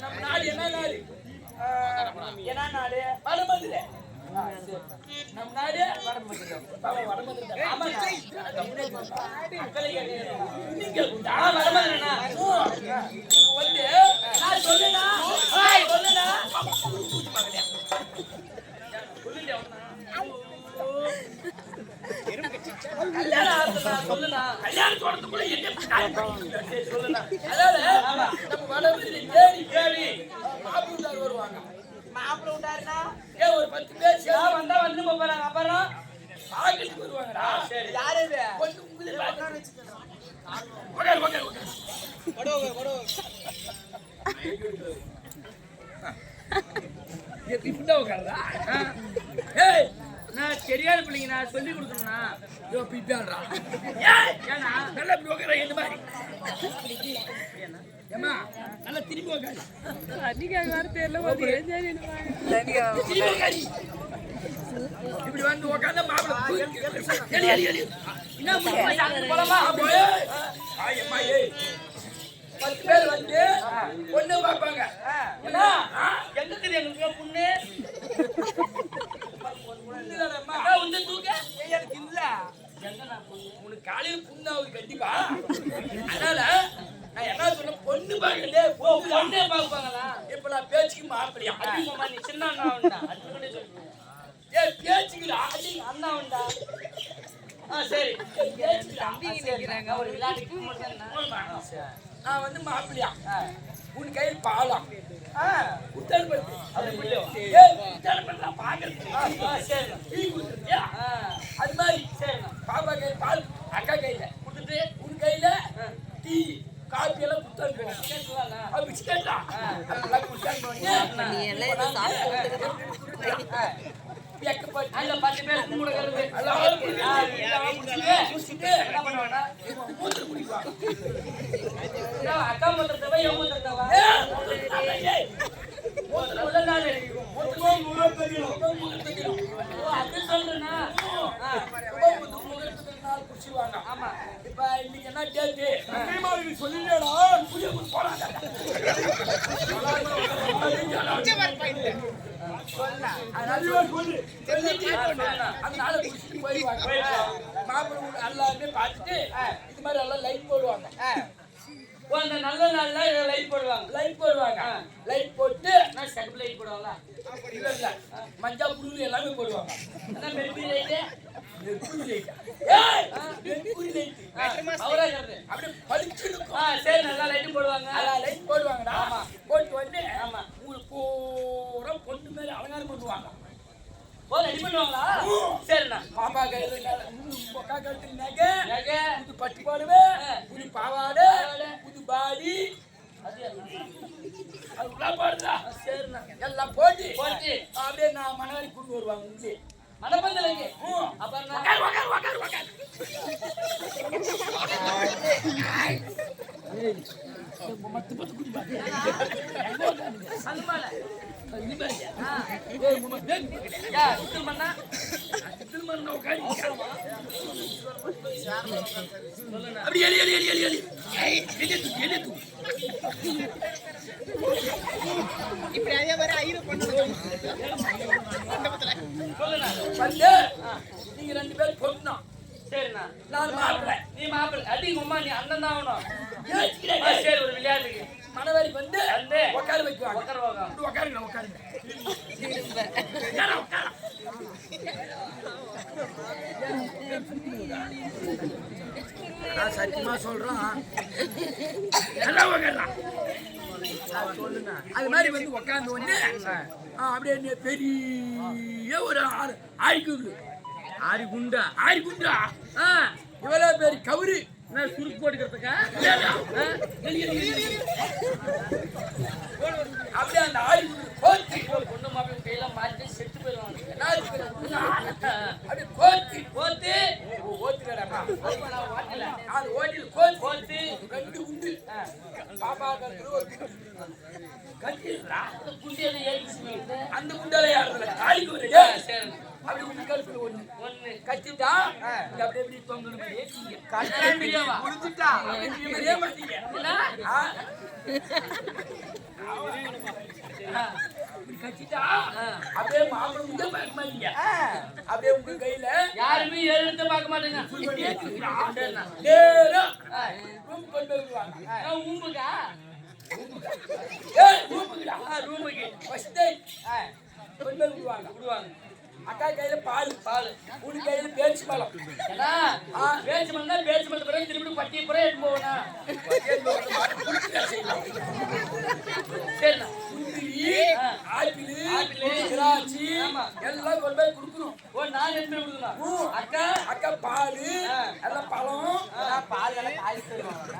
நம்ம நாடு என்ன நாடு ஆஹ், என்ன நாடு வடமதுரை ஆ, நாடு வடமதுரை நீங்க ஆ, வந்து நான் சொல்லுனா சொல்லுனா கல்யாணம் ஆகுதுண்ணா, சொல்லுண்ணா. கல்யாணம் சொல்றதுக்குள்ள என்ன சரி, சொல்லுண்ணா. அதாவது, நம்ம வடமதுரை தேடி தேடி மாப்பிள்ளை வருவாங்க. விட்டாருன்னா ஒரு பத்து பேர் வந்தா வந்து போறாங்க அப்புறம் பார்க்கறதுக்கு வருவாங்கடா சரி யாரு இது கொஞ்சம் உங்களுக்கு இப்படிதான் உட்காருடா. ஏய், நான் தெரியாத பிள்ளைங்க நான் சொல்லி கொடுக்கணும்னா ஐயோ பிப்பாடுறா ஏய் ஏன்னா நல்லா உட்கார இந்த மாதிரி. ஏமா நல்லா திரும்பி உட்காரு அன்னைக்கு தெரியல ஒரு திரும்பி இப்படி வந்து உட்கார்ந்தா மாப்பிள்ளை என்ன போலாமா? ஆயம்மா ஏய். பத்து பேர் வந்து பொண்ணு பார்ப்பாங்க. என்ன? எங்க தெரியும் எங்களுக்கு பொண்ணு? வந்து தூக்க எனக்கு இல்ல? உனக்கு காலையில புண்ணாவது கண்டிப்பா அதனால நான் என்ன? சொன்ன பொண்ணு பார்க்கலே பொண்ணே பார்ப்பாங்களா இப்ப நான் பேச்சுக்கு அதிகமா நீ சின்ன அண்ணா உண்டா அது கூட சொல்லு ஏ பேச்சுக்கு அடி அண்ணா உண்டா ஆ சரி. பேச்சுக்கு தம்பி நிக்கிறாங்க ஒரு விளையாட்டுக்கு மட்டும் நான் வந்து மாப்பிளையா உன் கையில் பாலாம். உத்தரவு சரி டீ அது மாதிரி பாப்பா கை பால் அக்கா கையில கொடுத்துட்டு உன் கையில டீ காபி எல்லாம் குடுத்தாங்க பிஸ்கெட்டா அதெல்லாம் பத்து பேர் என்ன அக்கா என் முதல் நாள் மூத்திரம் அது சொல்றேன்னா குடிச்சுவாங்க ஆமா இப்ப இன்னைக்கு என்ன டேட்டு சொல்லிடா புரிய போறாங்க அதனால குடிச்சிட்டு போயிடுவாங்க. மாப்பிள்ளை வீடு எல்லாருமே பார்த்துட்டு இது மாதிரி எல்லாம் லைட் போடுவாங்க. அந்த நல்ல நாள்ல லைட் போடுவாங்க. லைட் போடுவாங்க. லைட் போட்டு நான் செகண்ட் லைட் போடுவாங்களா? இல்ல இல்ல. மஞ்சா புல்லு எல்லாமே போடுவாங்க. என்ன மெர்குரி லைட் மெர்குரி லைட் ஏய் மெர்குரி லைட் அவரா சொல்றது அப்படியே பளிச்சு இருக்கும் ஆ சரி நல்லா லைட் போடுவாங்க லைட் போடுவாங்கடா ஆமா போட்டு வந்து ஆமா உங்களுக்கு பூரா பொண்ணு மாதிரி அலங்காரம் பண்ணுவாங்க ஓ ரெடி பண்ணுவாங்களா? சரிண்ணா. பாப்பா கையில பொக்கா கழுத்து நகை நகை. புது பட்டு பாடுவே புது பாவாடை புது பாடி. பாடுதா? சரிண்ணா. எல்லாம் போட்டு. போட்டு. அப்படியே நான் மணவாரி கொண்டு வருவாங்க இங்கே. மணப்பந்தலைக்கு அப்புறம் உக்கார் உக்கார் உக்கார் உக்கார். சல்மால அப்படி எலி எலி எலி எலி எலி ஏய், எலி தூக்கு, எலி தூக்கு. இப்படி அதே மாதிரி ஐயரு வந்து நீங்க ரெண்டு பேரும் பொண்ணும் சரிண்ணா நான் மாப்பிள்ளை நீ மாப்பிள்ளை அடி உமா நீ அண்ணன் தான் ஆகணும் சரி ஒரு விளையாட்டுக்கு மணவாரி வந்து உட்கார வைக்குவாங்க உட்கார வைப்பாங்க உட்காருங்க உட்காருங்க உட்கார உட்கார நான் சத்தியமா சொல்றோம் உட்காரலாம் அது மாதிரி வந்து உட்காந்து ஆ, அப்படியே பெரிய ஒரு ஆறு ஆரி குண்டு ஆரி குண்டா ஆரி குண்டா இவ்வளவு பேர் கவுரு. நான் சுருக்கு போட்டுக்கிறதுக்கா. அப்படியே அந்த ஆரி குண்டு பொண்ணு மாப்பிள்ளை கையெல்லாம் மாட்டி அப்படியே கோத்தி கோத்தி ஓத்துக்கடாமா அது ஓட்டில் கோத்தி கோத்தி ரெண்டு குண்டு. பாப்பா கட்டிடுறா அந்த குண்டால யாருல காலிக்கு ஒரு அப்படி இப்படி கழுத்துல ஒண்ணு. ஒண்ணு. கட்டிட்டா இங்க அப்படியே இப்படி தொங்கணும். பிரியவா? புரிஞ்சுட்டா அப்படியே மாட்டீங்க. கட்டிட்டா அப்படியே மாப்பிள்ளை பார்க்க. அப்படியே உங்க கையில யாருமே எழுந்து பார்க்க மாட்டேங்க. விடுவாங்க. அக்கா கையில பால். பால். உன் கையில பேச்சு பழம். பேச்சு பண்ணா பேச்சு பண்ண பிறகு திரும்பி பட்டி புறம் எடுத்து போகணும். சரிண்ணா முந்திரி ஆப்பிள் ஆப்பிளு, திராட்சை ஆமா. எல்லாம் கொண்டு போய் கொடுக்கணும் ஓ நான் எடுத்து போய் கொடுக்கணும் ம். அக்கா அக்கா பால் எல்லாம் பழம் பால் எல்லாம் காய் தருவாங்க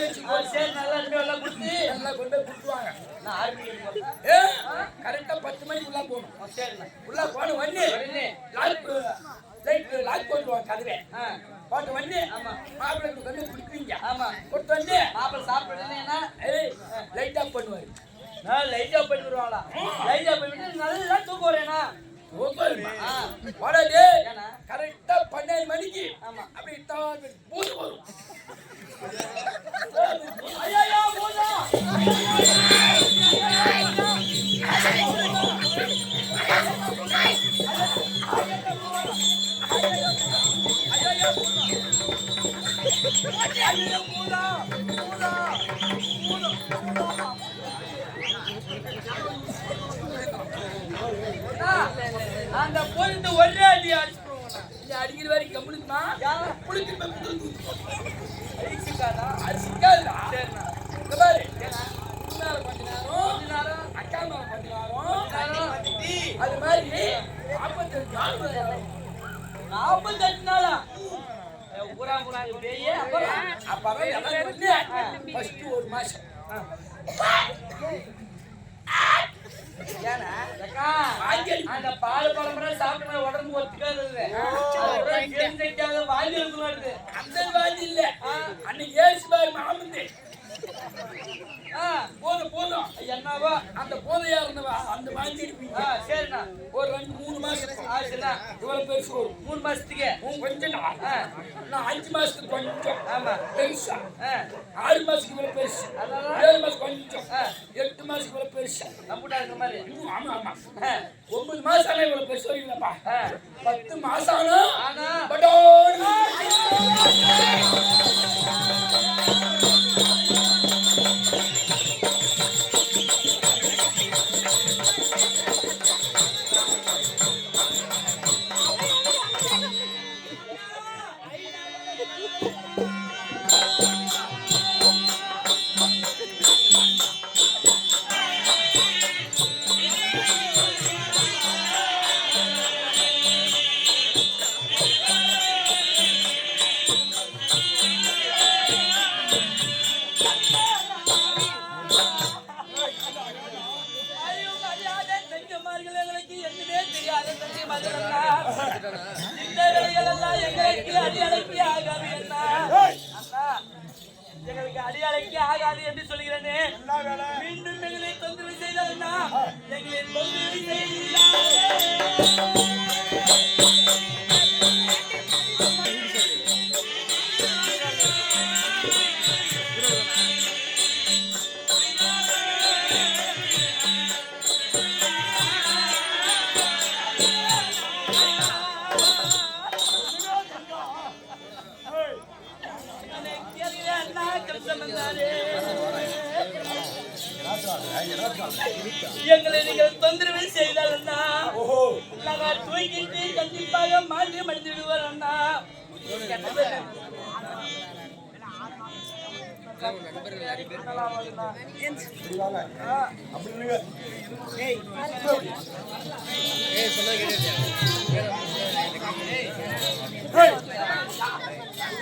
ஆ, சரி நல்லா இருக்கு எல்லாம் கொடுத்து நல்லா கொண்டு போய் கொடுத்துருவாங்க நான் ஆர்மி எடுத்து ஏ கரெக்டா பத்து மணிக்கு உள்ள போகணும் சரிண்ணா உள்ள போன வண்டி உடனே லாக் லைட் லாக் போட்டுருவாங்க கதவை ஆ போட்ட வண்டி ஆமா. மாப்பிள்ளை வந்து கொடுக்குறீங்க ஆமா கொடுத்து வந்து மாப்பிள்ளை சாப்பிடலன்னா ஏய் லைட் ஆஃப் பண்ணுவாரு நான் லைட்டா போயிட்டு வருவாங்களா லைட்டா போயிட்டு நல்லா தூக்கம் வரேனா சூப்பர்மா. ஆ. வாடா டேய். ஏன்னா? பன்னெண்டு மணிக்கு. ஆமா. அப்படி பூது வரும் ஐயா அந்த பொருட்டு ஒரே அடி அடிச்சுடுவோம் நீ அடிக்கிற வரைக்கும் கம்முனுக்குமா புளிக்கு அரிசிக்காதா அரிசிக்காதா சரிண்ணா இந்த பாரு. முன்னால கொஞ்ச நேரம் அக்கா மேல கொஞ்ச நேரம் அது மாதிரி நாற்பத்தஞ்சு நாள். நாற்பத்தஞ்சு நாளா? ஊரா ஊரா பெரிய அப்புறம்? வந்து first ஒரு மாசம். ஏன்னா அந்த பால் பழம்பரை சாப்பிட்டா உடம்பு ஒத்துக்காது வாங்கி எடுக்கணும் அந்த வாதி இல்ல அன்னைக்கு ஏசு பாரு மாமந்து. போதும் போதும். என்னவா அந்த போதையா இருந்தவா? அந்த வாங்கி சரிண்ணா. ஒரு ரெண்டு மூணு மாசம் ஆ, சரிண்ணா. இவ்வளவு பெருசு வரும். மூணு மாசத்துக்கு? கொஞ்சம். நான். அஞ்சு மாசத்துக்கு கொஞ்சம். ஆமா. பெருசா. ஆறு மாசத்துக்கு இவ்வளவு பெருசு. ஏழு மாசம் கொஞ்சம். எட்டு மாசத்துக்கு இவ்வளவு பெருசா. இருக்கிற மாதிரி? ஆமா ஆமா. ஒன்பது மாசம் ஆனா இவ்வளவு பெருசு வரீங்களப்பா. பத்து மாசம் ஆனா ஆனா?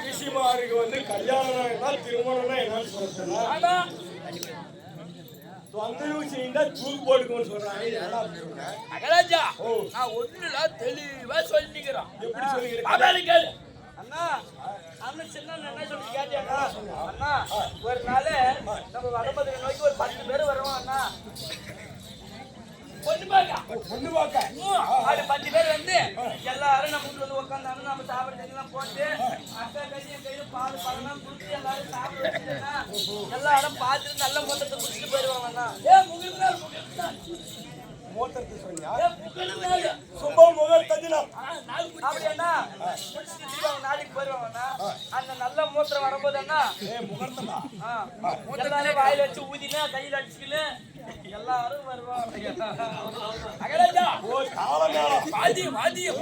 ரிஷிமாருக்கு வந்து கல்யாணம்னா திருமணம்னா என்னன்னு ஆனா தொந்தரவு செய்யுண்டா தூக்கு போட்டுக்கோன்னு சொல்றாங்க ஓ. நான் ஒண்ணுல தெளிவா சொல்லிக்கிறேன் எப்படி கேளு அண்ணா அண்ணன் சின்ன அண்ணன் என்ன சொல்லி கேட்டியாண்ணா அண்ணா ஒரு நாள் நம்ம வடபதிரை நோக்கி ஒரு பத்து பேர் வருவோம் அண்ணா. பொண்ணு பார்க்க பொண்ணு பார்க்க அப்படி பத்து பேர் வந்து எல்லாரும் நம்ம வீட்டுல வந்து உட்காந்தாலும் நம்ம சாப்பிட எல்லாம் போட்டு அக்கா கட்டி என் பால் பழம்லாம் கொடுத்து எல்லாரும் சாப்பிட வச்சுட்டேன்னா எல்லாரும் பார்த்துட்டு நல்ல மொத்தத்தை குடிச்சிட்டு போயிடுவாங்கண்ணா ஏ முகில் முகில் மோட்டருக்கு சொன்னியா ஏ முகில் சுப முதல் தஜினம் அப்படியாண்ணா குடிச்சிட்டு தீபாவளி நாளைக்கு போயிடுவாங்கண்ணா அந்த நல்ல வாயில வச்சு ஊதினா கையில அடிச்சுக்கின்னு எல்லாரும் வருவாங்க. அகராஜா ஓ ஓ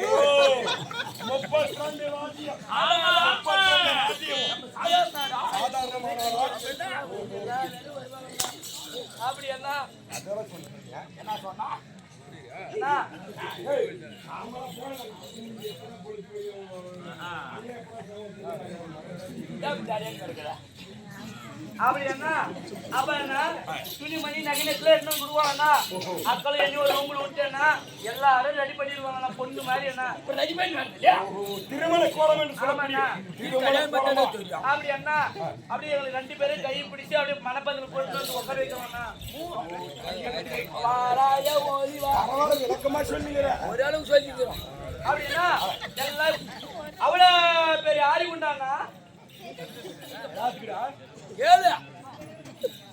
அப்படி என்ன என்ன சொன்னா? கிடக்குற அப்படி என்ன அப்ப என்ன? துணிமணி நகைநெட்டுல இன்னும் கொடுவாங்கண்ணா அக்களும் என்ன ஒரு ரூம்ல விட்டேன்னா எல்லாரும் ரெடி பண்ணிடுவாங்கண்ணா பொண்ணு மாதிரி என்ன? திருமண கோலம். அப்படி என்ன? அப்படி எங்களுக்கு ரெண்டு பேரும் கை பிடிச்சு அப்படியே மணப்பதில் போட்டு வந்து உட்கார வைக்கணும்ண்ணா. ஒரு அளவுக்கு சொல்லிக்கிறோம். அப்படின்னா எல்லாம் அவ்வளோ பெரிய ஆரி உண்டாண்ணா யாருக்குடா ஏழு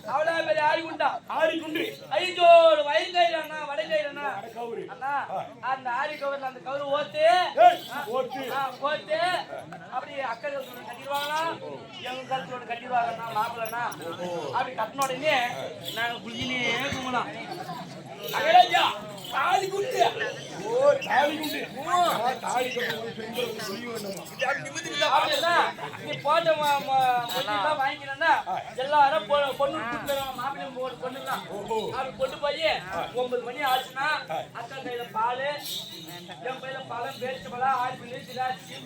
அவ்வளோ பெரிய ஆரி உண்டா ஆடி குண்டு ஐந்தோடு வயங்கையிலண்ணா வடங்கையிலண்ணா கவுரி அண்ணா அந்த ஆரி கவர்ல அந்த கவுரு ஓத்து ஏய் ஓட்டு ஆ, போட்டு அப்படி அக்கா கழுத்து கட்டிடுவாங்களா எங்க கழுத்து ஒன்று மாப்பிள்ளண்ணா அப்படி கட்டின உடனே நாங்கள் குளிக்கினே கும்பலாம் அகராஜா குண்டு ஓ தாலி குண்டு ஆ, நீ போட்ட எல்லாரும் பொண்ணு மாப்பிள்ளை ஒரு பொண்ணுலாம் அப்படி கொண்டு போய் ஒன்பது மணி ஆச்சுன்னா அக்கா கையில பால் என் கையில பழம் பேச்சு பழம் ஆப்பிள் திராட்சை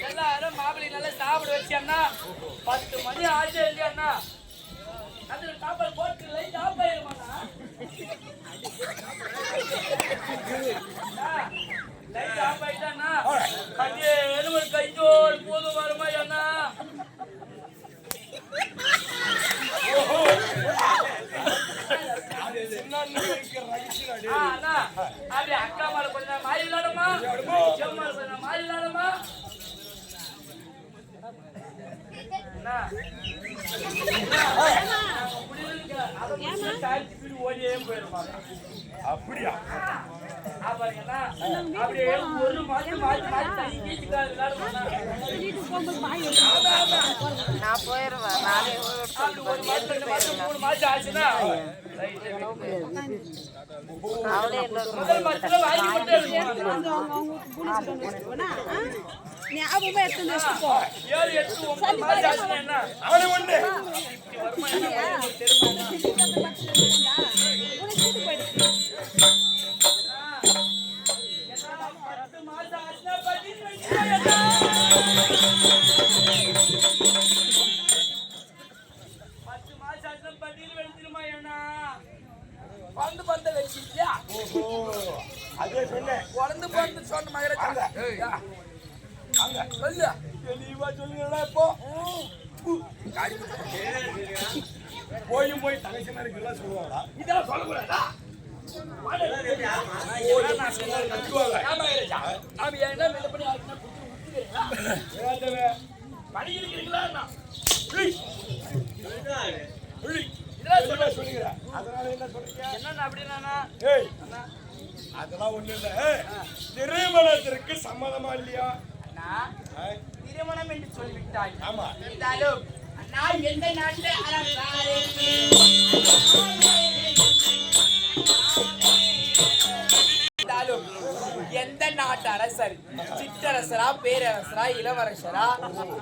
அண்ணா, மாப்பிள்ளை நல்லா சாப்பிட வச்சேன்னா பத்து மணி ஆச்சு இல்லையாண்ணா அது சாப்பாடு போட்டு லைட் ஆஃப் ஆயிருமாண்ணா லைட் ஆஃப் ஆயிட்டாண்ணா அப்படியே ஒரு கையோடு போதும் வருமா அண்ணா என்னன்னு இருக்கிற ரகசியம் அடி. ஆ, அண்ணா அப்படியே அக்கா மேல கொஞ்ச நேரம் மாறி விளையாடுமா என் மேல கொஞ்ச நேரம் மாறி விளையாடுமா அண்ணா ஓடியே போயிருப்பாங்க அப்படியா பாருங்கண்ணா அப்படியே ஒரு மாசம் மாத்தி மாத்தி தண்ணி கீச்சுக்காது விளையாடுவாங்க வீட்டுக்கு போகும்போது மாய் எடுத்து நான் போயிருவேன் நானே அப்படி ஒரு மாசம் ரெண்டு மாசம் மூணு மாசம் ஆச்சுன்னா அவளே இன்னொரு முதல் மாசத்துல வாங்கி மட்டும் எடுக்கணும் வந்து அவங்க அவங்க புளிச்சு கொண்டு வச்சுக்கோனா ஞாபகமா எடுத்து வந்து ஏழு எட்டு ஒன்பது மாசம் ஆச்சுன்னா என்ன அவனு ஒண்ணு வருமா என்ன அதே சொன்னேன் குழந்தை பிறந்து சொன்ன மகராஜா. அங்க சொல்லு. தெளிவா சொல்லுங்கடா இப்போ. போயும் போய் தங்கச்சி மாதிரி எல்லாம் சொல்லுவாங்களா இதெல்லாம் சொல்லக்கூடாதா நாம என்ன அதனால என்ன சொல்றீங்க? என்னண்ணா அப்படின்னா ஏய் அதெல்லாம் ஒண்ணு இல்ல. திருமணத்திற்கு சம்மதமா இல்லையா? திருமணம் என்று சொல்லிவிட்டாய். ஆமா. இருந்தாலும் அண்ணா எந்த நாட்டுல சிற்றரசரா பேரரசரா இளவரசரா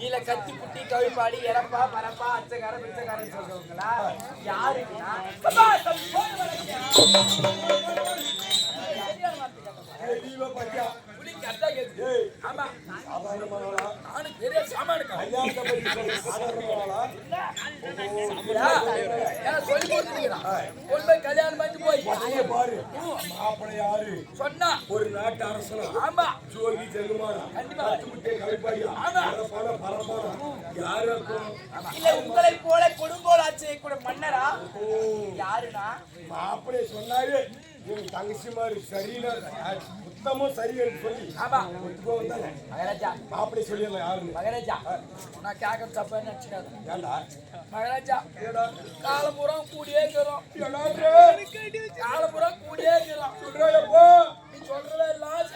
இல்ல கத்தி குட்டி கவிப்பாடி இறப்பா மரப்பா அச்சக்கார பிச்சக்காரன் சொல்றவங்களா யாருன்னா பாத்தியா குளிக்க கரெக்டா கேக்குது ஏய், ஆமா சாதாரணமானவளா? நானும் பெரிய சாமானுக்கா கல்யாணத்தை பத்தி சாதாரணமானவளா? சொல்லி கொடுத்துருக்கிறான் கல்யாணம் பண்ணி போய் பையன் பாரு மாப்பிள்ளை யாரு சொன்னா ஒரு நாட்டு அரசனா ஆமா ஜோகி ஜெகுமாரா கண்டிப்பா. கத்துமுட்டை கலைப்பாடியா ஆமா. பரப்பான பரப்பான இல்ல உங்களை போல கொடுங்கோல் ஆட்சியை கூட மன்னரா யாருனா மாப்பிள்ளை சொன்னாரு என் தங்கச்சி மாதிரி சரியில்லை. சுத்தமும் சரியில்லைன்னு சொல்லி மகராஜா. மாப்பிள்ளை சொல்லிடலாம் யாருன்னு. மகராஜா. நான் கேட்க தப்பா நினைச்சுக்காது ஏண்டா? மகராஜா. காலபுரம் கூடியே இருக்கிறோம். காலபுரம் கூடியே இருக்கிறோம். நீ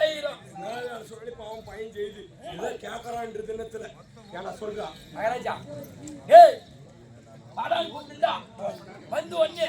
செய்யறோம் நான் சொல்லி பாவம் பையன் செய்து எல்லாம் கேட்கறான்ற தினத்துல ஏன்னா சொல்றா. மகராஜா. ஏய் படம் கூட்டுண்டா வந்து ஒண்ணு.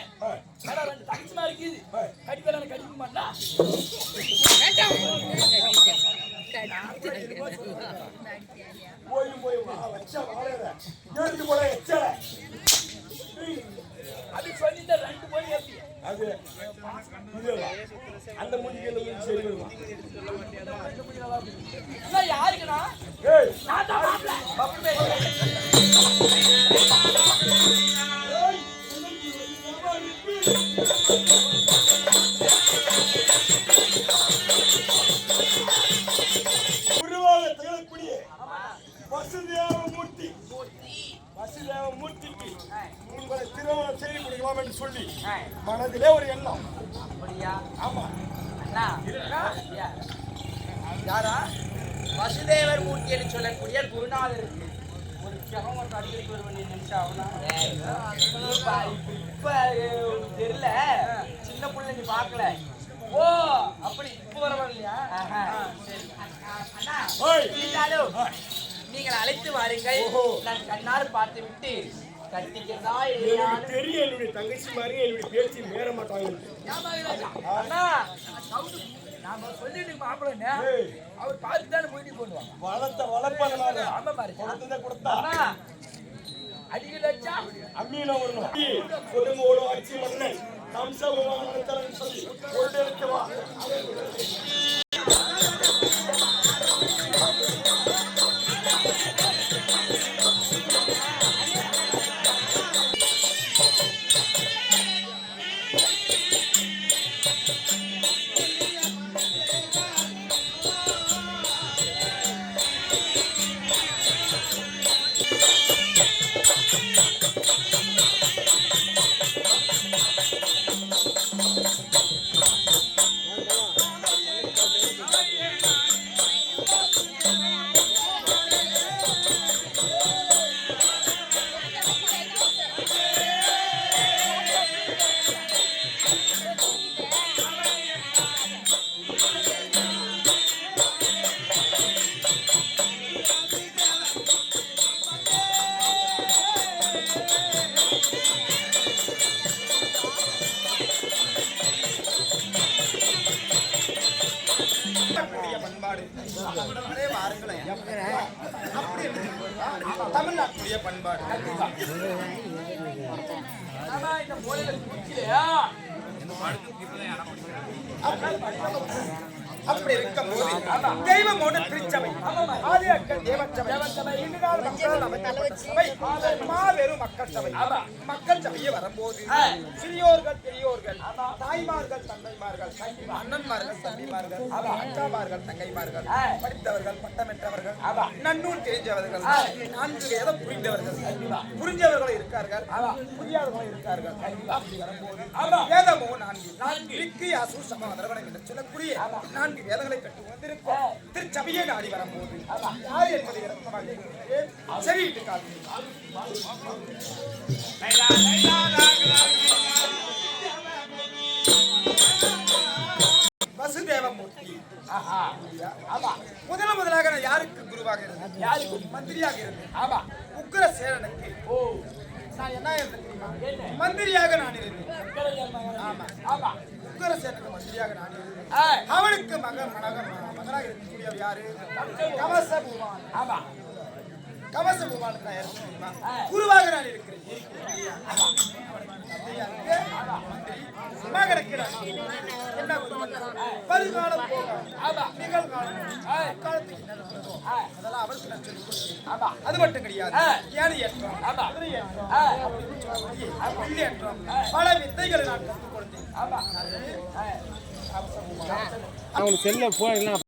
உருவாக திகழக்கூடிய வசுதேவ மூர்த்தி வசுதேவ மூர்த்திக்கு உங்களை திருமணம் செய்து கொடுக்கலாம் என்று சொல்லி மனதிலே ஒரு எண்ணம். ஆமா. யாரா? வசுதேவர் மூர்த்தி என்று சொல்லக்கூடிய குருநாதருக்கு ஒரு கிழமை ஒரு அடிக்கடி வருவன் நினைச்சா அவனா இப்ப இப்ப தெரியல. சின்ன புள்ள நீ பார்க்கல. ஓ அப்படி இப்ப வரவில்லையா சரி. அண்ணா ஓய். இருந்தாலும் நீங்கள் அழைத்து வாருங்கள். நான் கண்ணால் பார்த்து விட்டு கட்டிக்கிறதா எனக்கு இல்லையான்னு தெரியும் என்னுடைய தங்கச்சி மாதிரி என்னுடைய பேச்சு மேற மாட்டாங்க. அண்ணா. சவுண்டு நாம சொல்லிட்டு மாப்பிள்ளை ஏய். அவர் பார்த்து தானே போயிட்டு பண்ணுவாங்க வளர்த்த வளர்ப்பாங்க ஆமா பாரு கொடுத்ததை கொடுத்தா. அண்ணா. அடிக்கடி வச்சா அம்மீன வரணும் கொடுங்கோடு ஆட்சி மன்னன் கம்சபகவான் சொல்லி தமிழ்நாடே தமிழ்நாட்டுடைய பண்பாடு. இந்த அப்படி இருக்கும் போது தெய்வமோடு திருச்சபை ஆதியாக்கள் தேவச்சபை. இன்று நாள் மக்கள் அமைக்கப்பட்ட சபை மாபெரும் மக்கள் சபை மக்கள் சபையே வரும்போது சிறியோர்கள் பெரியோர்கள் தாய்மார்கள் தந்தைமார்கள் அண்ணன்மார்கள் தம்பிமார்கள் அக்காமார்கள் தங்கைமார்கள் படித்தவர்கள் பட்டமெற்றவர்கள் நன்னூல் தெரிஞ்சவர்கள் நான்கு வேதம் புரிந்தவர்கள் புரிஞ்சவர்கள் இருக்கார்கள் புரியாதவர்கள் இருக்கார்கள். அப்படி வரும்போது வேதமோ நான்கு. ரிக்கு யாசு சமாதரவனம் என்று சொல்லக்கூடிய நான்கு வேதங்களை கற்று வந்திருக்கும். திருச்சபையை நாடி வரும்போது யார் என்பதை காண்பீர்கள் வசுதேவமூர்த்தி. ஆமா. முதல முதலாக நான் யாருக்கு குருவாக இருந்தேன்? யாருக்கு? மந்திரியாக இருந்தேன். ஆமா. உக்கிர சேனனுக்கு ஓ. நான் என்ன இருந்தேன்? மந்திரியாக நான் இருந்தேன். ஆமா. ஆமா. உக்கிர சேனனுக்கு மந்திரியாக நான் அவனுக்கு மகன் மகன் மகனாக இருக்கக்கூடியவர் யாரு? கவச பூமான் ஆமா. கவச தெரியுமா? குருவாக நான் இருக்கிறேன். என்ன குரு? வருங்காலம் போக. ஆமா. நிகழ்காலம். அதெல்லாம் அவருக்கு நான் சொல்லிக் கொடுத்தேன். அது மட்டும் கிடையாது. யானை ஏற்றம் சொல்லி, ஏற்றம் பல வித்தைகளை நான் அவங்களுக்கு செல்ல போயிடலாம்